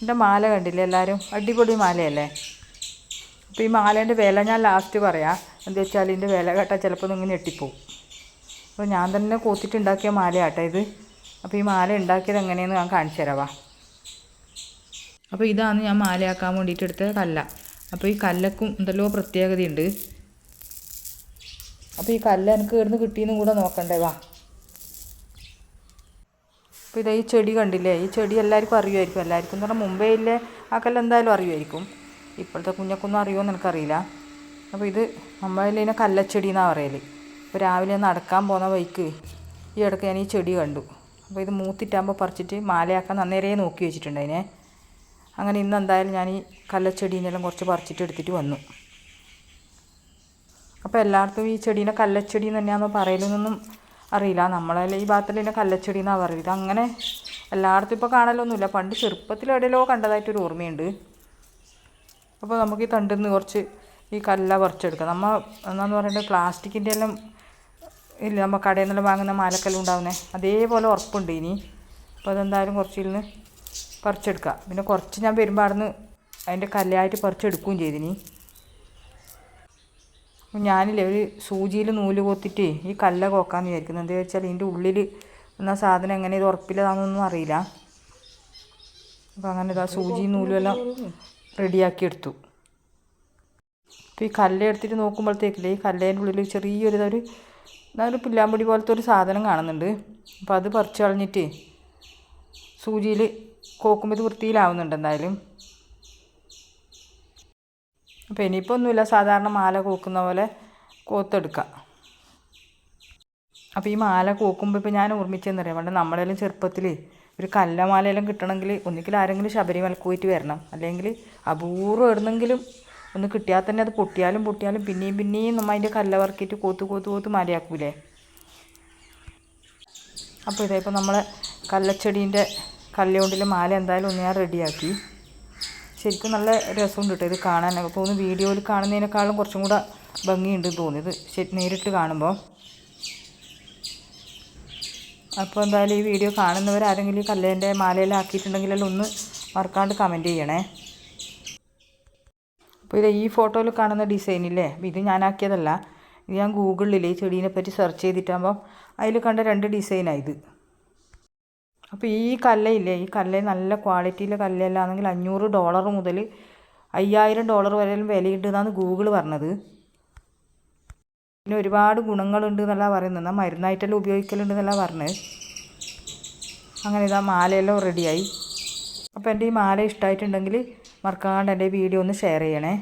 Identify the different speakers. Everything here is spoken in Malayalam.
Speaker 1: എന്റെ മാല കണ്ടില്ലേ എല്ലാവരും? അടിപൊളി മാലയല്ലേ? അപ്പോൾ ഈ മാലേന്റെ വില ഞാൻ ലാസ്റ്റ് പറയാം. എന്താ വെച്ചാൽ ഇതിന്റെ വില കേട്ടാൽ ചിലപ്പോൾ നിങ്ങൾ ഞെട്ടിപ്പോവും. അപ്പോൾ ഞാൻ തന്നെ കൂത്തിട്ടുണ്ടാക്കിയ മാലയാട്ടോ ഇത്. അപ്പോൾ ഈ മാല ഉണ്ടാക്കിയത് എങ്ങനെയെന്ന് ഞാൻ കാണിച്ചു തരാവാ അപ്പോൾ ഇതാണ് ഞാൻ മാലയാക്കാൻ വേണ്ടിയിട്ട് എടുത്ത കല്ല. അപ്പോൾ ഈ കല്ലക്കും എന്തെല്ലോ പ്രത്യേകതയുണ്ട്. അപ്പോൾ ഈ കല്ല് എനിക്ക് ഇവിടുന്ന് കിട്ടിയെന്നും കൂടെ നോക്കണ്ടേ വാ. അപ്പോൾ ഇതാ ഈ ചെടി കണ്ടില്ലേ? ഈ ചെടി എല്ലാവർക്കും അറിയുമായിരിക്കും. എല്ലാവർക്കും എന്ന് പറഞ്ഞാൽ മുമ്പേ ഇല്ലേ? ആ കല്ല് എന്തായാലും അറിയുമായിരിക്കും. ഇപ്പോഴത്തെ കുഞ്ഞക്കൊന്നും അറിയുമോ എനിക്കറിയില്ല. അപ്പോൾ ഇത് നമ്മളിതിനെ കല്ലച്ചെടി എന്നാണ് പറയൽ ഇപ്പോൾ രാവിലെ നടക്കാൻ പോകുന്ന വൈക്ക് ഈ ഇടയ്ക്ക് ഞാൻ ഈ ചെടി കണ്ടു. അപ്പോൾ ഇത് മൂത്തിട്ടാകുമ്പോൾ പറിച്ചിട്ട് മാലയാക്കാൻ അന്നേരേ നോക്കി വെച്ചിട്ടുണ്ട് അതിനെ അങ്ങനെ ഇന്ന് എന്തായാലും ഞാൻ ഈ കല്ലച്ചെടീനെല്ലാം കുറച്ച് പറിച്ചിട്ട് എടുത്തിട്ട് വന്നു. അപ്പോൾ എല്ലായിടത്തും ഈ ചെടീനെ കല്ലച്ചെടി തന്നെയാണെന്ന് പറയലൊന്നും അറിയില്ല. നമ്മളെല്ലാം ഈ ഭാഗത്തിൽ ഇതിനെ കല്ലച്ചെടി എന്നാണ് പറയുന്നത് അങ്ങനെ എല്ലായിടത്തും ഇപ്പോൾ കാണലൊന്നുമില്ല. പണ്ട് ചെറുപ്പത്തിൽ എവിടെയല്ലോ കണ്ടതായിട്ടൊരു ഓർമ്മയുണ്ട്. അപ്പോൾ നമുക്ക് ഈ തണ്ടിൽ നിന്ന് കുറച്ച് ഈ കല്ല പറിച്ചെടുക്കാം. നമ്മൾ എന്നാന്ന് പറയുന്നത് പ്ലാസ്റ്റിക്കിന്റെ എല്ലാം ഇല്ല നമ്മൾ കടയിൽ നിന്നെല്ലാം വാങ്ങുന്ന മാലക്കല്ല് ഉണ്ടാവുന്നത് അതേപോലെ ഉറപ്പുണ്ട് ഇനി. അപ്പോൾ അതെന്തായാലും കുറച്ചിൽ നിന്ന് പറിച്ചെടുക്കാം. പിന്നെ കുറച്ച് ഞാൻ വരുമ്പോൾ അവിടെ നിന്ന് അതിന്റെ കല്ലായിട്ട് പറിച്ചെടുക്കുകയും ചെയ്തിനി അപ്പോൾ ഞാനില്ലേ ഒരു സൂചിയിൽ നൂൽ കൊത്തിട്ട് ഈ കല്ല കോക്കാന്ന് വിചാരിക്കുന്നത് എന്താ വെച്ചാൽ ഇതിന്റെ ഉള്ളിൽ എന്ന സാധനം എങ്ങനെ ഇത് ഉറപ്പില്ലതാണെന്നൊന്നും അറിയില്ല. അപ്പോൾ അങ്ങനെ ഇതാ സൂചി നൂലുമെല്ലാം റെഡിയാക്കി എടുത്തു. അപ്പോൾ ഈ കല്ല് എടുത്തിട്ട് നോക്കുമ്പോഴത്തേക്കില്ലേ ഈ കല്ലേന്റെ ഉള്ളിൽ ചെറിയൊരു ഇതൊരു ഒരു പുല്ലാമ്പൊടി പോലത്തെ ഒരു സാധനം കാണുന്നുണ്ട്. അപ്പോൾ അത് പറിച്ചു കളഞ്ഞിട്ട് സൂചിയിൽ കോക്കുമ്പോൾ ഇത് വൃത്തിയിലാവുന്നുണ്ട് എന്തായാലും. അപ്പോൾ ഇനിയിപ്പോൾ ഒന്നുമില്ല. സാധാരണ മാല കൂക്കുന്ന പോലെ കോത്തെടുക്കാം. അപ്പോൾ ഈ മാല കൂക്കുമ്പോൾ ഇപ്പോൾ ഞാൻ ഓർമ്മിച്ചെന്നറിയാം? പണ്ട് നമ്മളെല്ലാം ചെറുപ്പത്തിൽ ഒരു കല്ലമാലയെല്ലാം കിട്ടണമെങ്കിൽ ഒന്നുകിൽ ആരെങ്കിലും ശബരിമലക്ക് പോയിട്ട് വരണം. അല്ലെങ്കിൽ അപൂർവം എവിടുന്നെങ്കിലും ഒന്ന് കിട്ടിയാൽ തന്നെ അത് പൊട്ടിയാലും പൊട്ടിയാലും പിന്നെയും പിന്നെയും നമ്മൾ അതിന്റെ കല്ല വറക്കിയിട്ട് കോത്ത് കോത്ത് കോത്ത് മാലയാക്കൂലേ? അപ്പോൾ ഇതായപ്പോൾ നമ്മളെ കല്ലച്ചെടീന്റെ കല്ലുകൊണ്ടിലെ മാല എന്തായാലും ഒന്ന് ഞാൻ റെഡിയാക്കി ശരിക്കും നല്ല രസമുണ്ട് കേട്ടോ ഇത് കാണാനൊക്കെ. തോന്നുന്നു വീഡിയോയിൽ കാണുന്നതിനേക്കാളും കുറച്ചും കൂടെ ഭംഗിയുണ്ട് തോന്നിയത്. ശരി നേരിട്ട് കാണുമ്പോൾ അപ്പോൾ എന്തായാലും ഈ വീഡിയോ കാണുന്നവർ ആരെങ്കിലും ഈ കല്ലേന്റെ മാലയെല്ലാം ആക്കിയിട്ടുണ്ടെങ്കിലെല്ലാം ഒന്ന് മറക്കാണ്ട് കമന്റ് ചെയ്യണേ. അപ്പോൾ ഇത് ഈ ഫോട്ടോയിൽ കാണുന്ന ഡിസൈനില്ലേ ഇത് ഞാനാക്കിയതല്ല ഇത് ഞാൻ ഗൂഗിളിൽ ഈ ചെടീനെ പറ്റി സെർച്ച് ചെയ്തിട്ടാകുമ്പോൾ അതിൽ കണ്ട രണ്ട് ഡിസൈനാണ് ഇത്. അപ്പോൾ ഈ കല്ലയില്ലേ ഈ കല്ല് നല്ല ക്വാളിറ്റിയിലെ കല്ലല്ലാന്നെങ്കിൽ അഞ്ഞൂറ് ഡോളർ മുതൽ അയ്യായിരം ഡോളർ വരെ വിലയുണ്ട് എന്നാണ് ഗൂഗിൾ പറഞ്ഞത്. പിന്നെ ഒരുപാട് ഗുണങ്ങളുണ്ട് എന്നല്ല പറയുന്നത്. എന്നാൽ മരുന്നായിട്ടെല്ലാം ഉപയോഗിക്കലുണ്ട് എന്നല്ല പറഞ്ഞത്. അങ്ങനെ ഇതാ മാലയെല്ലാം റെഡിയായി അപ്പോൾ എന്റെ ഈ മാല ഇഷ്ടമായിട്ടുണ്ടെങ്കിൽ മറക്കാണ്ട് എന്റെ വീഡിയോ ഒന്ന് ഷെയർ ചെയ്യണേ.